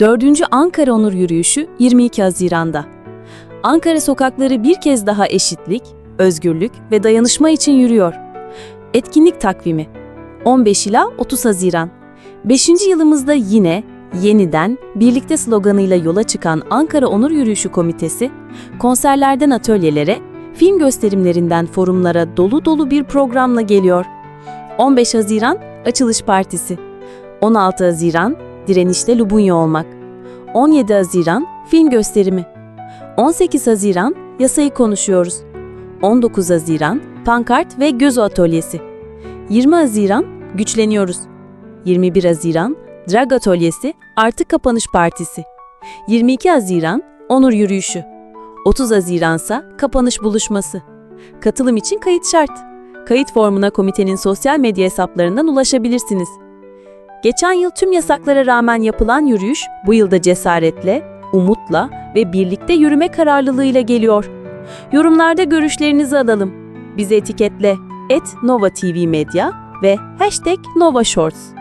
4. Ankara Onur Yürüyüşü 22 Haziran'da. Ankara sokakları bir kez daha eşitlik, özgürlük ve dayanışma için yürüyor. Etkinlik takvimi 15 ila 30 Haziran. 5. yılımızda yine yeniden birlikte sloganıyla yola çıkan Ankara Onur Yürüyüşü Komitesi, konserlerden atölyelere, film gösterimlerinden forumlara dolu dolu bir programla geliyor. 15 Haziran Açılış Partisi 16 Haziran Direnişte Lubunya olmak. 17 Haziran Film gösterimi. 18 Haziran Yasayı konuşuyoruz. 19 Haziran Pankart ve Göz Atölyesi. 20 Haziran Güçleniyoruz. 21 Haziran Drag Atölyesi Artık Kapanış Partisi. 22 Haziran Onur Yürüyüşü. 30 Haziransa Kapanış Buluşması. Katılım için kayıt şart. Kayıt formuna komitenin sosyal medya hesaplarından ulaşabilirsiniz. Geçen yıl tüm yasaklara rağmen yapılan yürüyüş bu yılda cesaretle, umutla ve birlikte yürüme kararlılığıyla geliyor. Yorumlarda görüşlerinizi alalım. Bizi etiketle @nova TV Medya ve hashtag Nova Shorts.